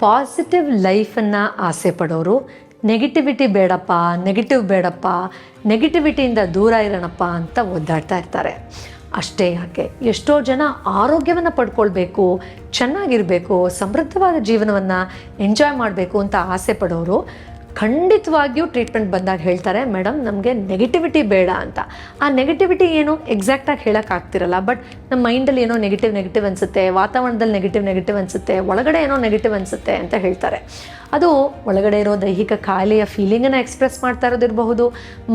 Positive ಲೈಫನ್ನು ಆಸೆ ಪಡೋರು. Negativity ಬೇಡಪ್ಪ ನೆಗೆಟಿವ್ ಬೇಡಪ್ಪ ನೆಗೆಟಿವಿಟಿಯಿಂದ ದೂರ ಇರೋಣಪ್ಪ ಅಂತ ಒದ್ದಾಡ್ತಾ ಇರ್ತಾರೆ. ಅಷ್ಟೇ ಯಾಕೆ, ಎಷ್ಟೋ ಜನ ಆರೋಗ್ಯವನ್ನು ಪಡ್ಕೊಳ್ಬೇಕು, ಚೆನ್ನಾಗಿರಬೇಕು, ಸಮೃದ್ಧವಾದ ಜೀವನವನ್ನು ಎಂಜಾಯ್ ಮಾಡಬೇಕು ಅಂತ ಆಸೆ ಪಡೋರು. ಖಂಡಿತವಾಗಿಯೂ ಟ್ರೀಟ್ಮೆಂಟ್ ಬಂದಾಗ ಹೇಳ್ತಾರೆ, ಮೇಡಮ್, ನಮಗೆ ನೆಗೆಟಿವಿಟಿ ಬೇಡ ಅಂತ. ಆ ನೆಗೆಟಿವಿಟಿ ಏನು ಎಕ್ಸಾಕ್ಟಾಗಿ ಹೇಳೋಕ್ಕಾಗ್ತಿರಲ್ಲ ಬಟ್ ನಮ್ಮ ಮೈಂಡಲ್ಲಿ ಏನೋ ನೆಗೆಟಿವ್ ನೆಗೆಟಿವ್ ಅನಿಸುತ್ತೆ, ವಾತಾವರಣದಲ್ಲಿ ನೆಗೆಟಿವ್ ನೆಗೆಟಿವ್ ಅನಿಸುತ್ತೆ, ಒಳಗಡೆ ಏನೋ ನೆಗೆಟಿವ್ ಅನಿಸುತ್ತೆ ಅಂತ ಹೇಳ್ತಾರೆ. ಅದು ಒಳಗಡೆ ಇರೋ ದೈಹಿಕ ಕಾಯಿಲೆಯ ಫೀಲಿಂಗನ್ನು ಎಕ್ಸ್ಪ್ರೆಸ್ ಮಾಡ್ತಾ ಇರೋದಿರಬಹುದು.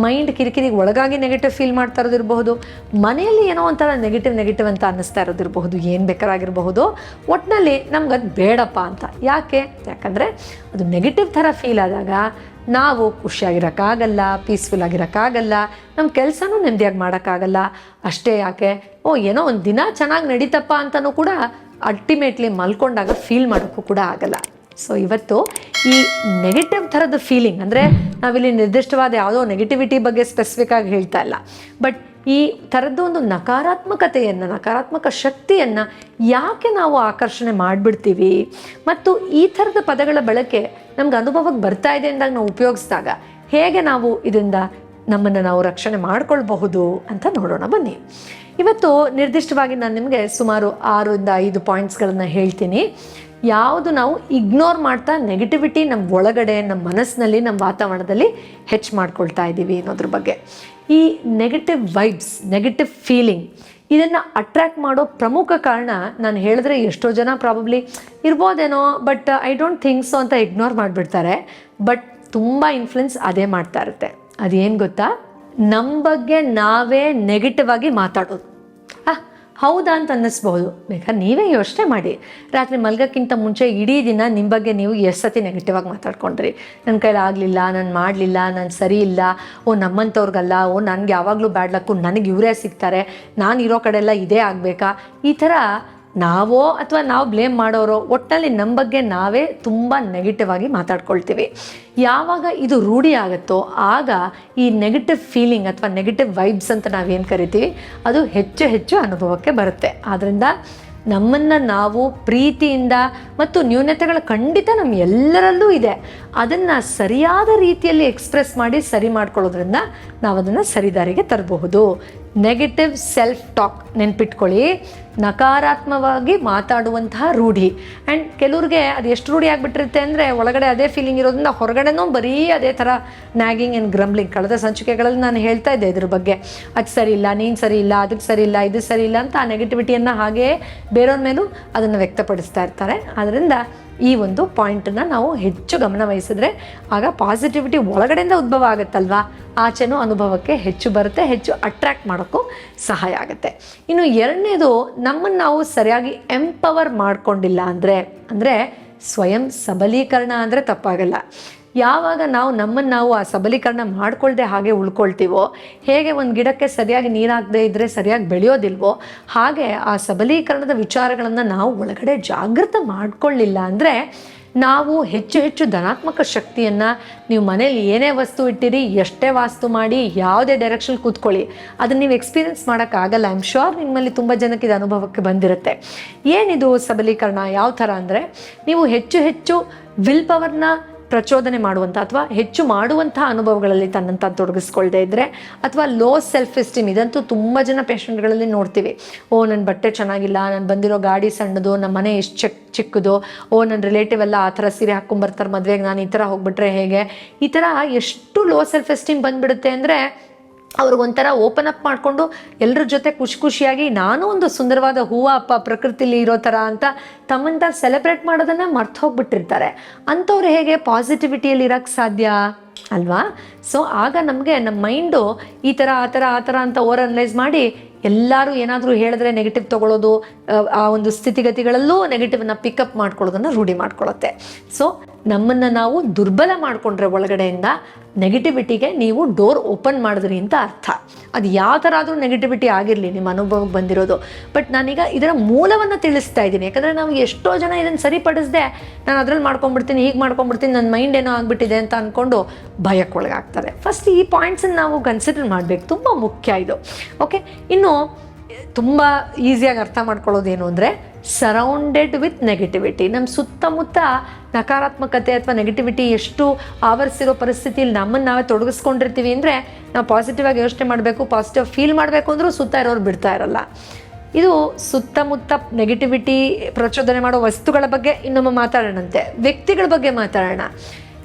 ಮೈಂಡ್ ಕಿರಿಕಿರಿಗೆ ಒಳಗಾಗಿ ನೆಗೆಟಿವ್ ಫೀಲ್ ಮಾಡ್ತಾ ಇರೋದಿರಬಹುದು. ಮನೆಯಲ್ಲಿ ಏನೋ ಒಂಥರ ನೆಗೆಟಿವ್ ನೆಗೆಟಿವ್ ಅಂತ ಅನ್ನಿಸ್ತಾ ಇರೋದಿರಬಹುದು. ಏನು ಬೇಕಾರಾಗಿರಬಹುದು. ಒಟ್ಟಿನಲ್ಲಿ ಅದು ಬೇಡಪ್ಪ ಅಂತ. ಯಾಕೆ? ಯಾಕಂದರೆ ಅದು ನೆಗೆಟಿವ್ ಥರ ಫೀಲ್ ಆದಾಗ ನಾವು ಖುಷಿಯಾಗಿರೋಕ್ಕಾಗಲ್ಲ ಪೀಸ್ಫುಲ್ ಆಗಿರೋಕ್ಕಾಗಲ್ಲ ನಮ್ಮ ಕೆಲಸನೂ ನೆಮ್ಮದಿಯಾಗಿ ಮಾಡೋಕ್ಕಾಗಲ್ಲ. ಅಷ್ಟೇ ಯಾಕೆ? ಓ, ಏನೋ ಒಂದು ದಿನ ಚೆನ್ನಾಗಿ ನಡೀತಪ್ಪ ಅಂತಲೂ ಕೂಡ ಅಲ್ಟಿಮೇಟ್ಲಿ ಮಲ್ಕೊಂಡಾಗ ಫೀಲ್ ಮಾಡೋಕ್ಕೂ ಕೂಡ ಆಗಲ್ಲ. ಸೊ ಇವತ್ತು ಈ ನೆಗೆಟಿವ್ ಥರದ ಫೀಲಿಂಗ್ ಅಂದರೆ ನಾವಿಲ್ಲಿ ನಿರ್ದಿಷ್ಟವಾದ ಯಾವುದೋ ನೆಗೆಟಿವಿಟಿ ಬಗ್ಗೆ ಸ್ಪೆಸಿಫಿಕ್ ಆಗಿ ಹೇಳ್ತಾ ಇಲ್ಲ. ಬಟ್ ಈ ಥರದ್ದು ಒಂದು ನಕಾರಾತ್ಮಕತೆಯನ್ನು, ನಕಾರಾತ್ಮಕ ಶಕ್ತಿಯನ್ನು ಯಾಕೆ ನಾವು ಆಕರ್ಷಣೆ ಮಾಡಿಬಿಡ್ತೀವಿ? ಮತ್ತು ಈ ಥರದ ಪದಗಳ ಬಳಕೆ ನಮ್ಗೆ ಅನುಭವಕ್ಕೆ ಬರ್ತಾ ಇದೆ ಅಂದಾಗ ನಾವು ಉಪಯೋಗಿಸಿದಾಗ ಹೇಗೆ ನಾವು ಇದರಿಂದ ನಮ್ಮನ್ನು ನಾವು ರಕ್ಷಣೆ ಮಾಡಿಕೊಳ್ಬಹುದು ಅಂತ ನೋಡೋಣ ಬನ್ನಿ. ಇವತ್ತು ನಿರ್ದಿಷ್ಟವಾಗಿ ನಾನು ನಿಮಗೆ ಸುಮಾರು ಆರರಿಂದ ಐದು ಪಾಯಿಂಟ್ಸ್ಗಳನ್ನು ಹೇಳ್ತೀನಿ. ಯಾವುದು ನಾವು ಇಗ್ನೋರ್ ಮಾಡ್ತಾ ನೆಗೆಟಿವಿಟಿ ನಮ್ಮ ಒಳಗಡೆ ನಮ್ಮ ಮನಸ್ಸಿನಲ್ಲಿ ನಮ್ಮ ವಾತಾವರಣದಲ್ಲಿ ಹೆಚ್ಚು ಮಾಡ್ಕೊಳ್ತಾ ಇದ್ದೀವಿ ಅನ್ನೋದ್ರ ಬಗ್ಗೆ. ಈ ನೆಗೆಟಿವ್ ವೈಬ್ಸ್ ನೆಗೆಟಿವ್ ಫೀಲಿಂಗ್ ಇದನ್ನು ಅಟ್ರ್ಯಾಕ್ಟ್ ಮಾಡೋ ಪ್ರಮುಖ ಕಾರಣ ನಾನು ಹೇಳಿದ್ರೆ ಎಷ್ಟೋ ಜನ probably ಇರ್ಬೋದೇನೋ but I don't think so ಅಂತ ಇಗ್ನೋರ್ ಮಾಡಿಬಿಡ್ತಾರೆ. ಬಟ್ ತುಂಬ ಇನ್ಫ್ಲುಯೆನ್ಸ್ ಅದೇ ಮಾಡ್ತಾ ಇರುತ್ತೆ. ಅದೇನು ಗೊತ್ತಾ? ನಮ್ಮ ಬಗ್ಗೆ ನಾವೇ ನೆಗೆಟಿವ್ ಆಗಿ ಮಾತಾಡೋದು. ಹೌದಾ ಅಂತ ಅನ್ನಿಸ್ಬಹುದು. ಬೇಕಾದ್ರೆ ನೀವೇ ಯೋಚನೆ ಮಾಡಿ. ರಾತ್ರಿ ಮಲ್ಗೋಕ್ಕಿಂತ ಮುಂಚೆ ಇಡೀ ದಿನ ನಿಮ್ಮ ಬಗ್ಗೆ ನೀವು ಎಷ್ಟು ಸತಿ ನೆಗೆಟಿವ್ ಆಗಿ ಮಾತಾಡ್ಕೊಂಡ್ರಿ. ನನ್ನ ಕೈಲಿ ಆಗಲಿಲ್ಲ, ನಾನು ಮಾಡಲಿಲ್ಲ, ನಾನು ಸರಿ ಇಲ್ಲ, ಓ ನಮ್ಮಂಥವ್ರಿಗಲ್ಲ ಓ ನನಗೆ ಯಾವಾಗಲೂ ಬ್ಯಾಡ್ ಲಕ್ಕು ನನಗೆ ಇವರೇ ಸಿಗ್ತಾರೆ, ನಾನು ಇರೋ ಕಡೆಲ್ಲ ಇದೇ ಆಗಬೇಕಾ? ಈ ಥರ ನಾವೋ ಅಥವಾ ನಾವು ಬ್ಲೇಮ್ ಮಾಡೋರೋ ಒಟ್ಟಿನಲ್ಲಿ ನಮ್ಮ ಬಗ್ಗೆ ನಾವೇ ತುಂಬ ನೆಗೆಟಿವ್ ಆಗಿ ಮಾತಾಡ್ಕೊಳ್ತೀವಿ. ಯಾವಾಗ ಇದು ರೂಢಿ ಆಗುತ್ತೋ ಆಗ ಈ ನೆಗೆಟಿವ್ ಫೀಲಿಂಗ್ ಅಥವಾ ನೆಗೆಟಿವ್ ವೈಬ್ಸ್ ಅಂತ ನಾವೇನು ಕರಿತೀವಿ, ಅದು ಹೆಚ್ಚು ಹೆಚ್ಚು ಅನುಭವಕ್ಕೆ ಬರುತ್ತೆ. ಆದ್ದರಿಂದ ನಮ್ಮನ್ನು ನಾವು ಪ್ರೀತಿಯಿಂದ ಮತ್ತು ನ್ಯೂನತೆಗಳು ಖಂಡಿತ ನಮ್ಮ ಎಲ್ಲರಲ್ಲೂ ಇದೆ. ಅದನ್ನು ಸರಿಯಾದ ರೀತಿಯಲ್ಲಿ ಎಕ್ಸ್ಪ್ರೆಸ್ ಮಾಡಿ ಸರಿ ಮಾಡ್ಕೊಳ್ಳೋದ್ರಿಂದ ನಾವು ಅದನ್ನು ಸರಿದಾರಿಗೆ ತರಬಹುದು. ನೆಗೆಟಿವ್ ಸೆಲ್ಫ್ ಟಾಕ್ ನೆನ್ಪಿಟ್ಕೊಳ್ಳಿ. ನಕಾರಾತ್ಮಕವಾಗಿ ಮಾತಾಡುವಂತಹ ರೂಢಿ. ಆ್ಯಂಡ್ ಕೆಲವ್ರಿಗೆ ಅದು ಎಷ್ಟು ರೂಢಿ ಆಗಿಬಿಟ್ಟಿರುತ್ತೆ ಅಂದರೆ ಒಳಗಡೆ ಅದೇ ಫೀಲಿಂಗ್ ಇರೋದ್ರಿಂದ ಹೊರಗಡೆನೂ ಬರೀ ಅದೇ ಥರ ನ್ಯಾಗಿಂಗ್ ಆ್ಯಂಡ್ ಗ್ರಂಬ್ಲಿಂಗ್ ಕಳೆದ ಸಂಚಿಕೆಗಳಲ್ಲಿ ನಾನು ಹೇಳ್ತಾ ಇದ್ದೆ ಇದ್ರ ಬಗ್ಗೆ. ಅದು ಸರಿ ಇಲ್ಲ, ನೀನು ಸರಿ ಇಲ್ಲ ಅದಕ್ಕೆ ಸರಿ ಇಲ್ಲ, ಇದು ಸರಿ ಇಲ್ಲ ಅಂತ ಆ ನೆಗೆಟಿವಿಟಿಯನ್ನು ಹಾಗೇ ಬೇರೆಯವ್ರ ಮೇಲೂ ಅದನ್ನು ವ್ಯಕ್ತಪಡಿಸ್ತಾ ಇರ್ತಾರೆ. ಆದ್ದರಿಂದ ಈ ಒಂದು ಪಾಯಿಂಟನ್ನು ನಾವು ಹೆಚ್ಚು ಗಮನವಹಿಸಿದ್ರೆ ಆಗ ಪಾಸಿಟಿವಿಟಿ ಒಳಗಡೆಯಿಂದ ಉದ್ಭವ ಆಗುತ್ತಲ್ವಾ? ಆಚೆನೂ ಅನುಭವಕ್ಕೆ ಹೆಚ್ಚು ಬರುತ್ತೆ, ಹೆಚ್ಚು ಅಟ್ರ್ಯಾಕ್ಟ್ ಮಾಡೋಕ್ಕೂ ಸಹಾಯ ಆಗುತ್ತೆ. ಇನ್ನು ಎರಡನೇದು ನಮ್ಮನ್ನು ನಾವು ಸರಿಯಾಗಿ ಎಂಪವರ್ ಮಾಡಿಕೊಂಡಿಲ್ಲ ಅಂದರೆ ಅಂದರೆ ಸ್ವಯಂ ಸಬಲೀಕರಣ ಅಂದರೆ ತಪ್ಪಾಗಲ್ಲ. ಯಾವಾಗ ನಾವು ನಮ್ಮನ್ನು ನಾವು ಆ ಸಬಲೀಕರಣ ಮಾಡ್ಕೊಳ್ದೆ ಹಾಗೆ ಉಳ್ಕೊಳ್ತೀವೋ, ಹೇಗೆ ಒಂದು ಗಿಡಕ್ಕೆ ಸರಿಯಾಗಿ ನೀರಾಗದೇ ಇದ್ದರೆ ಸರಿಯಾಗಿ ಬೆಳೆಯೋದಿಲ್ವೋ, ಹಾಗೆ ಆ ಸಬಲೀಕರಣದ ವಿಚಾರಗಳನ್ನು ನಾವು ಒಳಗಡೆ ಜಾಗೃತ ಮಾಡಿಕೊಳ್ಳಿಲ್ಲ ಅಂದರೆ ನಾವು ಹೆಚ್ಚು ಹೆಚ್ಚು ಧನಾತ್ಮಕ ಶಕ್ತಿಯನ್ನು ನೀವು ಮನೇಲಿ ಏನೇ ವಸ್ತು ಇಟ್ಟಿರಿ, ಎಷ್ಟೇ ವಾಸ್ತು ಮಾಡಿ, ಯಾವುದೇ ಡೈರೆಕ್ಷನ್ ಕೂತ್ಕೊಳ್ಳಿ. ಅದನ್ನು ನೀವು ಎಕ್ಸ್ಪೀರಿಯನ್ಸ್ ಮಾಡೋಕ್ಕಾಗಲ್ಲ ಆಮ್ ಶ್ಯೂರ್ ನಿಮ್ಮಲ್ಲಿ ತುಂಬ ಜನಕ್ಕೆ ಇದು ಅನುಭವಕ್ಕೆ ಬಂದಿರುತ್ತೆ. ಏನಿದು ಸಬಲೀಕರಣ? ಯಾವ ಥರ ಅಂದರೆ, ನೀವು ಹೆಚ್ಚು ಹೆಚ್ಚು ವಿಲ್ ಪವರ್ನ ಪ್ರಚೋದನೆ ಮಾಡುವಂಥ ಅಥವಾ ಹೆಚ್ಚು ಮಾಡುವಂಥ ಅನುಭವಗಳಲ್ಲಿ ತನ್ನಂತ ತೊಡಗಿಸ್ಕೊಳ್ದೇ ಇದ್ದರೆ ಅಥವಾ ಲೋ ಸೆಲ್ಫ್ ಎಸ್ಟೀಮ್ ಇದಂತೂ ತುಂಬ ಜನ ಪೇಷಂಟ್ಗಳಲ್ಲಿ ನೋಡ್ತೀವಿ. ಓ ನನ್ನ ಬಟ್ಟೆ ಚೆನ್ನಾಗಿಲ್ಲ, ನಾನು ಬಂದಿರೋ ಗಾಡಿ ಸಣ್ಣದು ನಮ್ಮ ಮನೆ ಎಷ್ಟು ಚಕ್, ಚಿಕ್ಕದು, ಓ ನನ್ನ ರಿಲೇಟಿವ್ ಎಲ್ಲ ಆ ಥರ ಸೀರೆ ಹಾಕ್ಕೊಂಬರ್ತಾರೆ ಮದುವೆಗೆ, ನಾನು ಈ ಥರ ಹೋಗ್ಬಿಟ್ರೆ ಹೇಗೆ? ಈ ಥರ ಎಷ್ಟು ಲೋ ಸೆಲ್ಫ್ ಎಸ್ಟೀಮ್ ಬಂದ್ಬಿಡುತ್ತೆ ಅಂದರೆ ಅವ್ರಿಗೊಂಥರ ಓಪನ್ ಅಪ್ ಮಾಡಿಕೊಂಡು ಎಲ್ಲರ ಜೊತೆ ಖುಷಿ ಖುಷಿಯಾಗಿ ನಾನು ಒಂದು ಸುಂದರವಾದ ಹೂವು, ಅಪ್ಪ, ಪ್ರಕೃತಿಲಿ ಇರೋ ಥರ ಅಂತ ತಮ್ಮಂತ ಸೆಲೆಬ್ರೇಟ್ ಮಾಡೋದನ್ನು ಮರ್ತು ಹೋಗ್ಬಿಟ್ಟಿರ್ತಾರೆ. ಅಂಥವ್ರು ಹೇಗೆ ಪಾಸಿಟಿವಿಟಿಯಲ್ಲಿ ಇರೋಕ್ಕೆ ಸಾಧ್ಯ? ಅಲ್ವಾ? ಸೊ ಆಗ ನಮಗೆ ನಮ್ಮ ಮೈಂಡು ಈ ಥರ, ಆ ಥರ ಆ ಥರ ಅಂತ ಓವರ್ ಅನಲೈಸ್ ಮಾಡಿ ಎಲ್ಲರೂ ಏನಾದರೂ ಹೇಳಿದ್ರೆ ನೆಗೆಟಿವ್ ತೊಗೊಳ್ಳೋದು ಆ ಒಂದು ಸ್ಥಿತಿಗತಿಗಳಲ್ಲೂ ನೆಗೆಟಿವ್ನ ಪಿಕಪ್ ಮಾಡ್ಕೊಳ್ಳೋದನ್ನು ರೂಢಿ ಮಾಡ್ಕೊಳ್ಳುತ್ತೆ ಸೊ ನಮ್ಮನ್ನು ನಾವು ದುರ್ಬಲ ಮಾಡಿಕೊಂಡ್ರೆ ಒಳಗಡೆಯಿಂದ ನೆಗೆಟಿವಿಟಿಗೆ ನೀವು ಡೋರ್ ಓಪನ್ ಮಾಡಿದ್ರಿ ಅಂತ ಅರ್ಥ. ಅದು ಯಾವ ಥರ ಆದರೂ ನೆಗೆಟಿವಿಟಿ ಆಗಿರಲಿ, ನಿಮ್ಮ ಅನುಭವಕ್ಕೆ ಬಂದಿರೋದು. ಬಟ್ ನಾನೀಗ ಇದರ ಮೂಲವನ್ನು ತಿಳಿಸ್ತಾ ಇದ್ದೀನಿ. ಯಾಕಂದರೆ ನಾವು ಎಷ್ಟೋ ಜನ ಇದನ್ನು ಸರಿಪಡಿಸ್ದೆ ನಾನು ಅದ್ರಲ್ಲಿ ಮಾಡ್ಕೊಂಬಿಡ್ತೀನಿ ಹೀಗೆ ಮಾಡ್ಕೊಂಬಿಡ್ತೀನಿ ನನ್ನ ಮೈಂಡ್ ಏನೋ ಆಗಿಬಿಟ್ಟಿದೆ ಅಂತ ಅಂದ್ಕೊಂಡು ಭಯಕ್ಕೊಳಗಾಗ್ತಾರೆ ಫಸ್ಟ್ ಈ ಪಾಯಿಂಟ್ಸನ್ನು ನಾವು ಕನ್ಸಿಡರ್ ಮಾಡಬೇಕು. ತುಂಬ ಮುಖ್ಯ ಇದು. ಓಕೆ ಇನ್ನು ತುಂಬ ಈಸಿಯಾಗಿ ಅರ್ಥ ಮಾಡ್ಕೊಳ್ಳೋದೇನು ಅಂದರೆ ಸರೌಂಡೆಡ್ ವಿತ್ ನೆಗೆಟಿವಿಟಿ ನಮ್ಮ ಸುತ್ತಮುತ್ತ ನಕಾರಾತ್ಮಕತೆ ಅಥವಾ ನೆಗೆಟಿವಿಟಿ ಎಷ್ಟು ಆವರಿಸಿರೋ ಪರಿಸ್ಥಿತಿಯಲ್ಲಿ ನಮ್ಮನ್ನು ನಾವೇ ತೊಡಗಿಸ್ಕೊಂಡಿರ್ತೀವಿ ಅಂದರೆ ನಾವು ಪಾಸಿಟಿವ್ ಆಗಿ ಯೋಚನೆ ಮಾಡಬೇಕು ಪಾಸಿಟಿವ್ ಫೀಲ್ ಮಾಡಬೇಕು ಅಂದರೂ ಸುತ್ತ ಇರೋರು ಬಿಡ್ತಾ ಇರಲ್ಲ. ಇದು ಸುತ್ತಮುತ್ತ ನೆಗೆಟಿವಿಟಿ ಪ್ರಚೋದನೆ ಮಾಡೋ ವಸ್ತುಗಳ ಬಗ್ಗೆ ಇನ್ನೊಮ್ಮೆ ಮಾತಾಡೋಣಂತೆ. ವ್ಯಕ್ತಿಗಳ ಬಗ್ಗೆ ಮಾತಾಡೋಣ.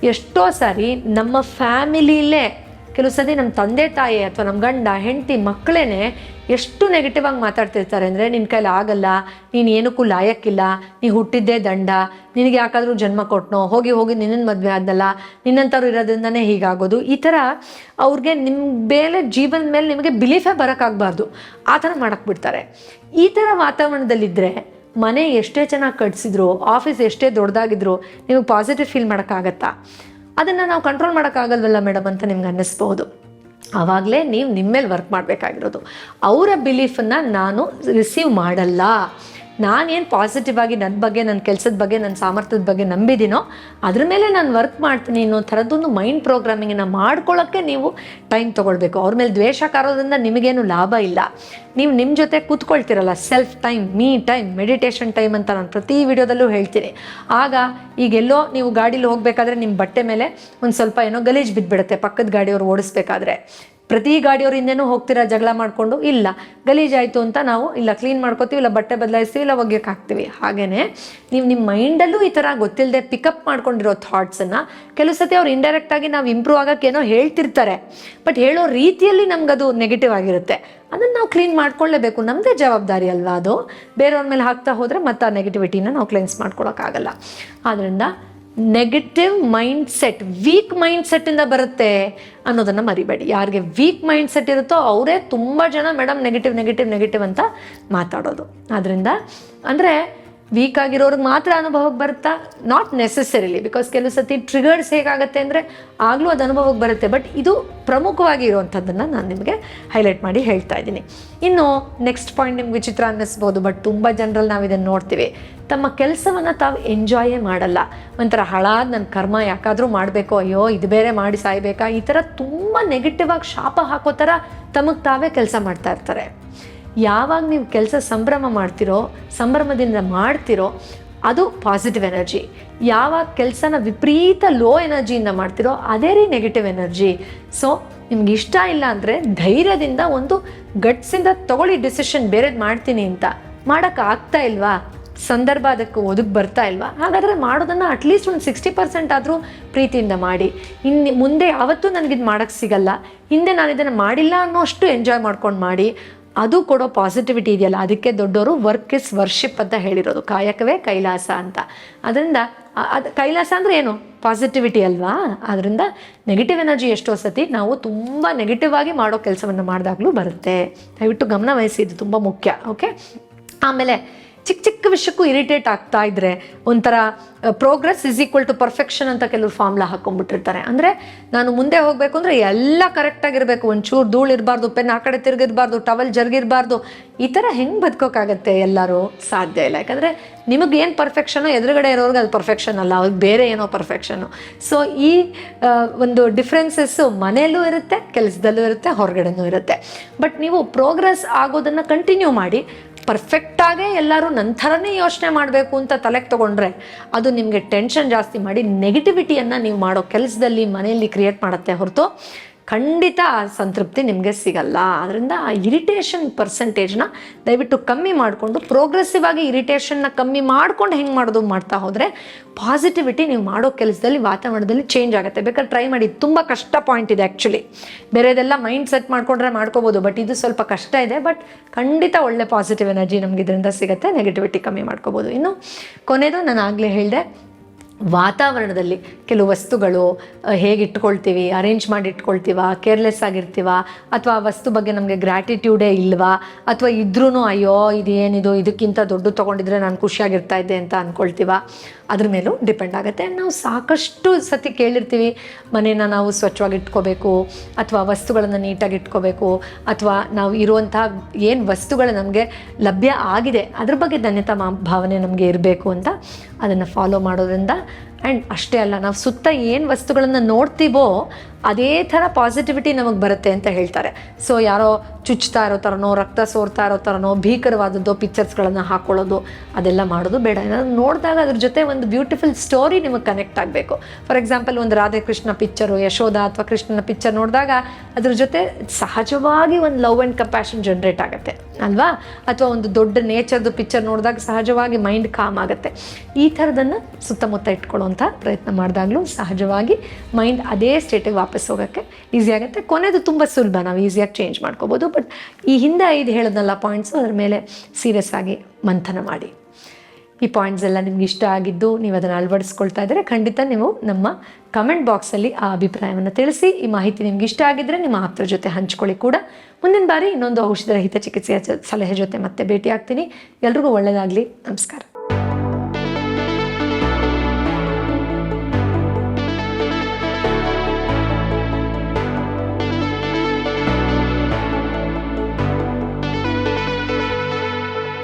ಎಷ್ಟೋ ಸಾರಿ ನಮ್ಮ ಫ್ಯಾಮಿಲಿಲೇ ಕೆಲವು ಸತಿ ನಮ್ಮ ತಂದೆ ತಾಯಿ ಅಥವಾ ನಮ್ಮ ಗಂಡ, ಹೆಂಡತಿ ಮಕ್ಕಳೇ ಎಷ್ಟು ನೆಗೆಟಿವ್ ಆಗಿ ಮಾತಾಡ್ತಿರ್ತಾರೆ ಅಂದರೆ ನಿನ್ನ ಕೈಲಿ ಆಗಲ್ಲ, ನೀನು ಏನಕ್ಕೂ ಲಾಯಕ್ಕಿಲ್ಲ, ನೀ ಹುಟ್ಟಿದ್ದೇ ದಂಡ, ನಿನಗೆ ಯಾಕಾದರೂ ಜನ್ಮ ಕೊಟ್ಟನೋ ಹೋಗಿ ಹೋಗಿ ನಿನ್ನನ್ನು ಮದುವೆ ಆದಲ್ಲ ನಿನ್ನಂಥವ್ರು ಇರೋದ್ರಿಂದನೇ ಹೀಗಾಗೋದು. ಈ ಥರ ಅವ್ರಿಗೆ ನಿಮ್ಮ ಮೇಲೆ, ಜೀವನದ ಮೇಲೆ ನಿಮಗೆ ಬಿಲೀಫೇ ಬರೋಕ್ಕಾಗಬಾರ್ದು. ಆ ಥರ ಮಾಡಕ್ಕೆ ಬಿಡ್ತಾರೆ. ಈ ಥರ ವಾತಾವರಣದಲ್ಲಿದ್ದರೆ ಮನೆ ಎಷ್ಟೇ ಚೆನ್ನಾಗಿ ಕಟ್ಸಿದ್ರು ಆಫೀಸ್ ಎಷ್ಟೇ ದೊಡ್ಡದಾಗಿದ್ರು ನಿಮಗೆ ಪಾಸಿಟಿವ್ ಫೀಲ್ ಮಾಡೋಕ್ಕಾಗತ್ತಾ? ಅದನ್ನು ನಾವು ಕಂಟ್ರೋಲ್ ಮಾಡೋಕ್ಕಾಗಲ್ವಲ್ಲ ಮೇಡಮ್ ಅಂತ ನಿಮ್ಗೆ ಅನ್ನಿಸ್ಬೋದು. ಆವಾಗಲೇ ನೀವು ನಿಮ್ಮ ಮೇಲೆ ವರ್ಕ್ ಮಾಡಬೇಕಾಗಿರೋದು. ಅವರ ಬಿಲೀಫನ್ನು ನಾನು ರಿಸೀವ್ ಮಾಡಲ್ಲ. ನಾನೇನು ಪಾಸಿಟಿವ್ ಆಗಿ ನನ್ನ ಬಗ್ಗೆ ನನ್ನ ಕೆಲಸದ ಬಗ್ಗೆ ನನ್ನ ಸಾಮರ್ಥ್ಯದ ಬಗ್ಗೆ ನಂಬಿದ್ದೀನೋ ಅದ್ರ ಮೇಲೆ ನಾನು ವರ್ಕ್ ಮಾಡ್ತೀನಿ ಅನ್ನೋ ಥರದ್ದೊಂದು ಮೈಂಡ್ ಪ್ರೋಗ್ರಾಮಿಂಗನ್ನು ಮಾಡ್ಕೊಳ್ಳೋಕ್ಕೆ ನೀವು ಟೈಮ್ ತೊಗೊಳ್ಬೇಕು. ಅವ್ರ ಮೇಲೆ ದ್ವೇಷ ಕಾರೋದ್ರಿಂದ ನಿಮಗೇನು ಲಾಭ ಇಲ್ಲ. ನೀವು ನಿಮ್ಮ ಜೊತೆ ಕೂತ್ಕೊಳ್ತಿರಲ್ಲ self time me time meditation time ಅಂತ ನಾನು ಪ್ರತಿ ವಿಡಿಯೋದಲ್ಲೂ ಹೇಳ್ತೀನಿ. ಆಗ ಈಗೆಲ್ಲೋ ನೀವು ಗಾಡೀಲಿ ಹೋಗಬೇಕಾದ್ರೆ ನಿಮ್ಮ ಬಟ್ಟೆ ಮೇಲೆ ಒಂದು ಸ್ವಲ್ಪ ಏನೋ ಗಲೀಜು ಬಿದ್ದುಬಿಡುತ್ತೆ ಪಕ್ಕದ ಗಾಡಿಯವ್ರು ಓಡಿಸ್ಬೇಕಾದ್ರೆ. ಪ್ರತಿ ಗಾಡಿಯವ್ರ ಹಿಂದೆನೂ ಹೋಗ್ತೀರಾ, ಜಗಳ ಮಾಡಿಕೊಂಡು? ಇಲ್ಲ. ಗಲೀಜಾಯಿತು ಅಂತ ನಾವು ಇಲ್ಲ ಕ್ಲೀನ್ ಮಾಡ್ಕೋತೀವಿ, ಇಲ್ಲ, ಬಟ್ಟೆ ಬದಲಾಯಿಸ್ತೀವಿ ಇಲ್ಲ, ಒಗ್ಯಕ್ಕೆ ಹಾಕ್ತೀವಿ. ಹಾಗೆಯೇ ನೀವು ನಿಮ್ಮ ಮೈಂಡಲ್ಲೂ ಈ ಥರ ಗೊತ್ತಿಲ್ಲದೆ ಪಿಕಪ್ ಮಾಡ್ಕೊಂಡಿರೋ ಥಾಟ್ಸನ್ನು ಕೆಲವು ಸತಿ ಅವ್ರು ಇಂಡೈರೆಕ್ಟಾಗಿ ನಾವು ಇಂಪ್ರೂವ್ ಆಗೋಕ್ಕೇನೋ ಹೇಳ್ತಿರ್ತಾರೆ. ಬಟ್ ಹೇಳೋ ರೀತಿಯಲ್ಲಿ ನಮಗದು ನೆಗೆಟಿವ್ ಆಗಿರುತ್ತೆ. ಅದನ್ನು ನಾವು ಕ್ಲೀನ್ ಮಾಡ್ಕೊಳ್ಳೇಬೇಕು. ನಮ್ಮದೇ ಜವಾಬ್ದಾರಿ ಅಲ್ವಾ ಅದು? ಬೇರೆಯವ್ರ ಮೇಲೆ ಹಾಕ್ತಾ ಹೋದರೆ ಮತ್ತೆ ಆ ನೆಗೆಟಿವಿಟಿನ ನಾವು ಕ್ಲೀನ್ಸ್ ಮಾಡ್ಕೊಳ್ಳೋಕ್ಕಾಗಲ್ಲ ಆದ್ದರಿಂದ negative mind set weak mind ಸೆಟ್ಟಿಂದ ಬರುತ್ತೆ ಅನ್ನೋದನ್ನು ಮರಿಬೇಡಿ. ಯಾರಿಗೆ ವೀಕ್ ಮೈಂಡ್ ಸೆಟ್ ಇರುತ್ತೋ ಅವರೇ ತುಂಬ ಜನ ಮೇಡಮ್ ನೆಗೆಟಿವ್ ನೆಗೆಟಿವ್ ನೆಗೆಟಿವ್ ಅಂತ ಮಾತಾಡೋದು. ಆದ್ದರಿಂದ ಅಂದರೆ ವೀಕ್ ಆಗಿರೋರಿಗೆ ಮಾತ್ರ ಅನುಭವಕ್ಕೆ ಬರುತ್ತಾ ನಾಟ್ ನೆಸೆಸರಿಲಿ ಬಿಕಾಸ್ ಕೆಲವು ಸತಿ ಟ್ರಿಗರ್ಸ್ ಹೇಗಾಗುತ್ತೆ ಅಂದರೆ ಆಗಲೂ ಅದು ಅನುಭವಕ್ಕೆ ಬರುತ್ತೆ. ಬಟ್ ಇದು ಪ್ರಮುಖವಾಗಿ ಇರುವಂಥದ್ದನ್ನು ನಾನು ನಿಮಗೆ ಹೈಲೈಟ್ ಮಾಡಿ ಹೇಳ್ತಾ ಇದ್ದೀನಿ. ಇನ್ನು ನೆಕ್ಸ್ಟ್ ಪಾಯಿಂಟ್ ನಿಮ್ಗೆ ವಿಚಿತ್ರ ಅನ್ನಿಸ್ಬೋದು ಬಟ್ ತುಂಬ ಜನರಲ್ಲಿ ನಾವು ಇದನ್ನು ನೋಡ್ತೀವಿ. ತಮ್ಮ ಕೆಲಸವನ್ನು ತಾವು ಎಂಜಾಯೇ ಮಾಡಲ್ಲ. ಒಂಥರ ಹಳಾದ ನನ್ನ ಕರ್ಮ ಯಾಕಾದರೂ ಮಾಡಬೇಕು, ಅಯ್ಯೋ, ಇದು ಬೇರೆ ಮಾಡಿ ಸಾಯ್ಬೇಕಾ? ಈ ಥರ ತುಂಬ ನೆಗೆಟಿವ್ ಆಗಿ ಶಾಪ ಹಾಕೋ ಥರ ತಮಗೆ ತಾವೇ ಕೆಲಸ ಮಾಡ್ತಾ ಇರ್ತಾರೆ. ಯಾವಾಗ ನೀವು ಕೆಲಸ ಸಂಭ್ರಮ ಮಾಡ್ತಿರೋ, ಸಂಭ್ರಮದಿಂದ ಮಾಡ್ತಿರೋ, ಅದು ಪಾಸಿಟಿವ್ ಎನರ್ಜಿ ಯಾವಾಗ ಕೆಲಸನ ವಿಪರೀತ ಲೋ ಎನರ್ಜಿಯಿಂದ ಮಾಡ್ತಿರೋ, ಅದೇ ರೀ ನೆಗೆಟಿವ್ ಎನರ್ಜಿ ಸೊ ನಿಮ್ಗೆ ಇಷ್ಟ ಇಲ್ಲ ಅಂದರೆ ಧೈರ್ಯದಿಂದ ಒಂದು ಗಟ್ಸಿಂದ ತಗೊಳ್ಳಿ ಡಿಸಿಷನ್ ಬೇರೆದು ಮಾಡ್ತೀನಿ ಅಂತ. ಮಾಡೋಕ್ಕೆ ಆಗ್ತಾ ಇಲ್ವಾ? ಸಂದರ್ಭ ಅದಕ್ಕೆ ಒದಗಿ ಬರ್ತಾ ಇಲ್ವಾ? ಹಾಗಾದರೆ ಮಾಡೋದನ್ನು ಅಟ್ಲೀಸ್ಟ್ ಒಂದು ಸಿಕ್ಸ್ಟಿ ಪರ್ಸೆಂಟ್ ಆದರೂ ಪ್ರೀತಿಯಿಂದ ಮಾಡಿ. ಇನ್ನು ಮುಂದೆ ಯಾವತ್ತೂ ನನಗಿದು ಮಾಡೋಕ್ಕೆ ಸಿಗಲ್ಲ. ಹಿಂದೆ ನಾನು ಇದನ್ನು ಮಾಡಿಲ್ಲ ಅನ್ನೋಷ್ಟು ಎಂಜಾಯ್ ಮಾಡ್ಕೊಂಡು ಮಾಡಿ. ಅದು ಕೊಡೋ ಪಾಸಿಟಿವಿಟಿ ಇದೆಯಲ್ಲ, ಅದಕ್ಕೆ ದೊಡ್ಡವರು ವರ್ಕ್ ಇಸ್ ವರ್ಷಿಪ್ ಅಂತ ಹೇಳಿರೋದು, ಕಾಯಕವೇ ಕೈಲಾಸ ಅಂತ. ಅದರಿಂದ ಅದು ಕೈಲಾಸ ಅಂದರೆ ಏನು? ಪಾಸಿಟಿವಿಟಿ ಅಲ್ವಾ? ಅದರಿಂದ ನೆಗೆಟಿವ್ ಎನರ್ಜಿ ಎಷ್ಟೋ ಸತಿ ನಾವು ತುಂಬ ನೆಗೆಟಿವ್ ಆಗಿ ಮಾಡೋ ಕೆಲಸವನ್ನು ಮಾಡಿದಾಗಲೂ ಬರುತ್ತೆ. ದಯವಿಟ್ಟು ಗಮನ ವಹಿಸಿ, ಇದು ತುಂಬ ಮುಖ್ಯ ಓಕೆ ಆಮೇಲೆ ಚಿಕ್ಕ ಚಿಕ್ಕ ವಿಷಯಕ್ಕೂ ಇರಿಟೇಟ್ ಆಗ್ತಾ ಇದ್ರೆ ಒಂಥರ progress is equal to perfection ಅಂತ ಕೆಲವರು ಫಾರ್ಮ್ಲಾ ಹಾಕೊಂಡ್ಬಿಟ್ಟಿರ್ತಾರೆ. ಅಂದರೆ ನಾನು ಮುಂದೆ ಹೋಗಬೇಕು ಅಂದರೆ ಎಲ್ಲ ಕರೆಕ್ಟಾಗಿರಬೇಕು ಒಂಚೂರು ಧೂಳು ಇರಬಾರ್ದು, ಪೆನ್ ಆ ಕಡೆ ತಿರುಗಿರಬಾರ್ದು ಟವಲ್ ಜರುಗಿರಬಾರ್ದು. ಈ ಥರ ಹೆಂಗೆ ಬದುಕೋಕ್ಕಾಗತ್ತೆ ಎಲ್ಲರೂ? ಸಾಧ್ಯ ಇಲ್ಲ. ಯಾಕಂದರೆ ನಿಮಗೆ ಏನು ಪರ್ಫೆಕ್ಷನೋ ಎದುರುಗಡೆ ಇರೋರ್ಗೆ ಅದು ಪರ್ಫೆಕ್ಷನ್ ಅಲ್ಲ. ಅವ್ರಿಗೆ ಬೇರೆ ಏನೋ ಪರ್ಫೆಕ್ಷನು ಸೊ ಈ ಒಂದು ಡಿಫ್ರೆನ್ಸಸ್ಸು ಮನೆಯಲ್ಲೂ ಇರುತ್ತೆ, ಕೆಲಸದಲ್ಲೂ ಇರುತ್ತೆ, ಹೊರಗಡೆನೂ ಇರುತ್ತೆ. ಬಟ್ ನೀವು ಪ್ರೋಗ್ರೆಸ್ ಆಗೋದನ್ನು ಕಂಟಿನ್ಯೂ ಮಾಡಿ ಪರ್ಫೆಕ್ಟಾಗೇ ಎಲ್ಲರೂ ನನ್ನ ಥರನೇ ಯೋಚನೆ ಮಾಡಬೇಕು ಅಂತ ತಲೆಗೆ ತೊಗೊಂಡ್ರೆ ಅದು ನಿಮಗೆ ಟೆನ್ಷನ್ ಜಾಸ್ತಿ ಮಾಡಿ ನೆಗೆಟಿವಿಟಿಯನ್ನು ನೀವು ಮಾಡೋ ಕೆಲಸದಲ್ಲಿ ಮನೆಯಲ್ಲಿ ಕ್ರಿಯೇಟ್ ಮಾಡುತ್ತೆ ಹೊರತು ಖಂಡಿತ ಆ ಸಂತೃಪ್ತಿ ನಿಮಗೆ ಸಿಗಲ್ಲ. ಅದರಿಂದ ಆ ಇರಿಟೇಷನ್ ಪರ್ಸೆಂಟೇಜ್ನ ದಯವಿಟ್ಟು ಕಮ್ಮಿ ಮಾಡಿಕೊಂಡು ಪ್ರೋಗ್ರೆಸಿವ್ ಆಗಿ ಇರಿಟೇಷನ್ನ ಕಮ್ಮಿ ಮಾಡ್ಕೊಂಡು ಹೆಂಗೆ ಮಾಡೋದು ಮಾಡ್ತಾ ಹೋದರೆ ಪಾಸಿಟಿವಿಟಿ ನೀವು ಮಾಡೋ ಕೆಲಸದಲ್ಲಿ ವಾತಾವರಣದಲ್ಲಿ ಚೇಂಜ್ ಆಗುತ್ತೆ. ಬೇಕಾದ್ರೆ ಟ್ರೈ ಮಾಡಿ. ತುಂಬ ಕಷ್ಟ ಪಾಯಿಂಟ್ ಇದೆ ಆ್ಯಕ್ಚುಲಿ ಬೇರೆದೆಲ್ಲ ಮೈಂಡ್ ಸೆಟ್ ಮಾಡ್ಕೊಂಡ್ರೆ ಮಾಡ್ಕೋಬೋದು ಬಟ್ ಇದು ಸ್ವಲ್ಪ ಕಷ್ಟ ಇದೆ. ಬಟ್ ಖಂಡಿತ ಒಳ್ಳೆ ಪಾಸಿಟಿವ್ ಎನರ್ಜಿ ನಮಗೆ ಇದರಿಂದ ಸಿಗುತ್ತೆ. ನೆಗೆಟಿವಿಟಿ ಕಮ್ಮಿ ಮಾಡ್ಕೋಬೋದು. ಇನ್ನು ಕೊನೆಯದು ನಾನು ಆಗಲೇ ಹೇಳಿದೆ ವಾತಾವರಣದಲ್ಲಿ ಕೆಲವು ವಸ್ತುಗಳು ಹೇಗಿಟ್ಕೊಳ್ತೀವಿ ಅರೇಂಜ್ ಮಾಡಿ ಇಟ್ಕೊಳ್ತೀವ ಕೇರ್ಲೆಸ್ ಆಗಿರ್ತೀವ, ಅಥವಾ ಆ ವಸ್ತು ಬಗ್ಗೆ ನಮಗೆ ಗ್ರ್ಯಾಟಿಟ್ಯೂಡೇ ಇಲ್ವಾ, ಅಥವಾ ಇದ್ರೂ ಅಯ್ಯೋ ಇದು ಏನಿದು ಇದಕ್ಕಿಂತ ದೊಡ್ಡದು ತೊಗೊಂಡಿದ್ರೆ ನಾನು ಖುಷಿಯಾಗಿರ್ತಾ ಇದ್ದೆ ಅಂತ ಅಂದ್ಕೊಳ್ತೀವ ಅದ್ರ ಮೇಲೂ ಡಿಪೆಂಡ್ ಆಗುತ್ತೆ. ನಾವು ಸಾಕಷ್ಟು ಸತಿ ಕೇಳಿರ್ತೀವಿ, ಮನೇನ ನಾವು ಸ್ವಚ್ಛವಾಗಿ ಇಟ್ಕೋಬೇಕು, ಅಥವಾ ವಸ್ತುಗಳನ್ನು ನೀಟಾಗಿ ಇಟ್ಕೋಬೇಕು, ಅಥವಾ ನಾವು ಇರುವಂತಹ ಏನು ವಸ್ತುಗಳು ನಮಗೆ ಲಭ್ಯ ಆಗಿದೆ, ಅದ್ರ ಬಗ್ಗೆ ಧನ್ಯತಾ ಭಾವನೆ ನಮಗೆ ಇರಬೇಕು ಅಂತ ಅದನ್ನು ಫಾಲೋ ಮಾಡೋದ್ರಿಂದ. ಆ್ಯಂಡ್ ಅಷ್ಟೇ ಅಲ್ಲ, ನಾವು ಸುತ್ತ ಏನು ವಸ್ತುಗಳನ್ನು ನೋಡ್ತೀವೋ ಅದೇ ಥರ ಪಾಸಿಟಿವಿಟಿ ನಮಗೆ ಬರುತ್ತೆ ಅಂತ ಹೇಳ್ತಾರೆ. ಸೊ ಯಾರೋ ಚುಚ್ತಾ ಇರೋ ಥರನೋ, ರಕ್ತ ಸೋರ್ತಾ ಇರೋ ಥರನೋ, ಭೀಕರವಾದದ್ದು ಪಿಕ್ಚರ್ಸ್ಗಳನ್ನು ಹಾಕೊಳ್ಳೋದು, ಅದೆಲ್ಲ ಮಾಡೋದು ಬೇಡ. ಏನಾದ್ರು ನೋಡಿದಾಗ ಅದ್ರ ಜೊತೆ ಒಂದು ಬ್ಯೂಟಿಫುಲ್ ಸ್ಟೋರಿ ನಿಮಗೆ ಕನೆಕ್ಟ್ ಆಗಬೇಕು. ಫಾರ್ ಎಕ್ಸಾಂಪಲ್ ಒಂದು ರಾಧೆ ಕೃಷ್ಣ ಪಿಕ್ಚರು ಯಶೋಧ ಅಥವಾ ಕೃಷ್ಣನ ಪಿಕ್ಚರ್ ನೋಡಿದಾಗ ಅದ್ರ ಜೊತೆ ಸಹಜವಾಗಿ ಒಂದು ಲವ್ ಆ್ಯಂಡ್ ಕಂಪ್ಯಾಷನ್ ಜನ್ರೇಟ್ ಆಗುತ್ತೆ, ಅಲ್ವಾ? ಅಥವಾ ಒಂದು ದೊಡ್ಡ ನೇಚರ್ದು ಪಿಕ್ಚರ್ ನೋಡಿದಾಗ ಸಹಜವಾಗಿ ಮೈಂಡ್ ಕಾಮ್ ಆಗುತ್ತೆ. ಈ ಥರದನ್ನು ಸುತ್ತಮುತ್ತ ಇಟ್ಕೊಳ್ಳೋಂಥ ಪ್ರಯತ್ನ ಮಾಡಿದಾಗಲೂ ಸಹಜವಾಗಿ ಮೈಂಡ್ ಅದೇ ಸ್ಟೇಟಿಗೆ ವಾಪಸ್ ಹೋಗೋಕ್ಕೆ ಈಸಿ ಆಗುತ್ತೆ. ಕೊನೆದು ತುಂಬ ಸುಲಭ, ನಾವು ಈಸಿಯಾಗಿ ಚೇಂಜ್ ಮಾಡ್ಕೋಬೋದು. ಬಟ್ ಈ ಹಿಂದೆ ಐದು ಹೇಳೋದಲ್ಲ ಪಾಯಿಂಟ್ಸು ಅದ್ರ ಮೇಲೆ ಸೀರಿಯಸ್ ಆಗಿ ಮಂಥನ ಮಾಡಿ. ಈ ಪಾಯಿಂಟ್ಸ್ ಎಲ್ಲ ನಿಮ್ಗೆ ಇಷ್ಟ ಆಗಿದ್ದು ನೀವು ಅದನ್ನು ಅಳವಡಿಸ್ಕೊಳ್ತಾ ಇದ್ದರೆ ಖಂಡಿತ ನೀವು ನಮ್ಮ ಕಮೆಂಟ್ ಬಾಕ್ಸಲ್ಲಿ ಆ ಅಭಿಪ್ರಾಯವನ್ನು ತಿಳಿಸಿ. ಈ ಮಾಹಿತಿ ನಿಮ್ಗೆ ಇಷ್ಟ ಆಗಿದ್ದರೆ ನಿಮ್ಮ ಆಪ್ತರ ಜೊತೆ ಹಂಚ್ಕೊಳ್ಳಿ ಕೂಡ. ಮುಂದಿನ ಬಾರಿ ಇನ್ನೊಂದು ಔಷಧರಹಿತ ಚಿಕಿತ್ಸೆಯ ಜ- ಸಲಹೆ ಜೊತೆ ಮತ್ತೆ ಭೇಟಿ ಆಗ್ತೀನಿ ಎಲ್ರಿಗೂ ಒಳ್ಳೆಯದಾಗಲಿ ನಮಸ್ಕಾರ.